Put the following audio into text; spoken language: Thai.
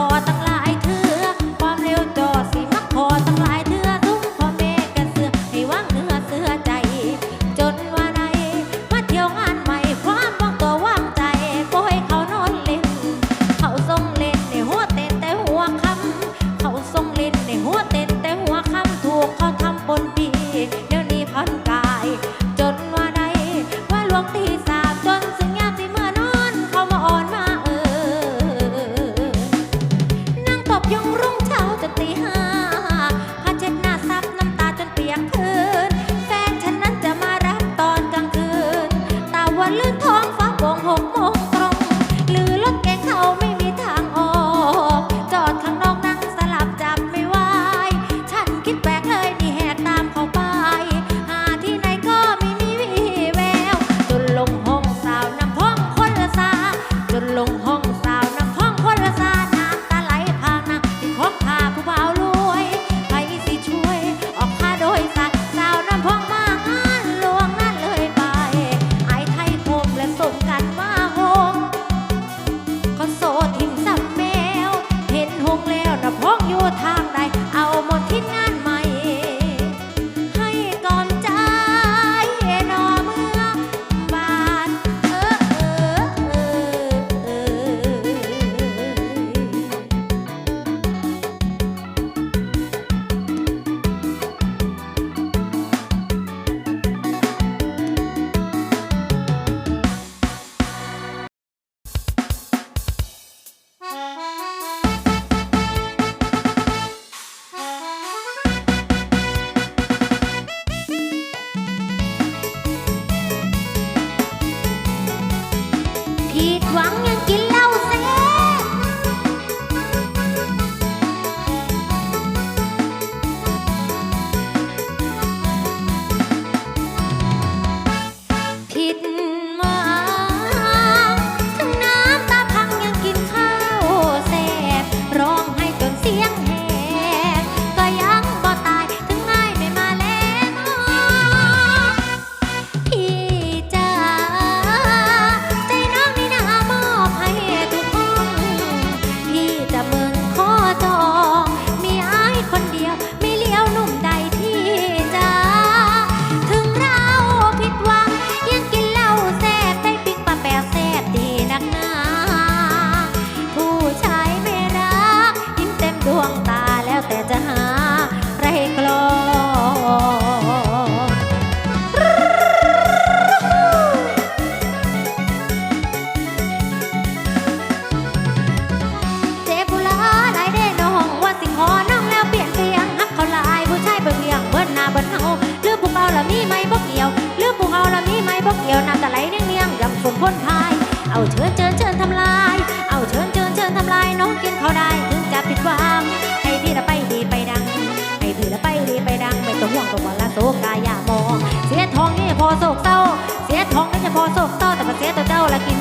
อตั้ง เอาเชิญเชิญเชิญทำลาย เอาเชิญเชิญเชิญทำลายน้องกินเขาได้ถึงจะผิดหวังให้พี่ละไปดีไปดัง ให้พี่ละไปดีไปดังไม่ต้องห่วงตัวมละโศกายามอง เสียทองนี่พอโศกเศร้า เสียทองนี่จะพอโศกเศร้าแต่พอเสียตัวเจ้าละกิน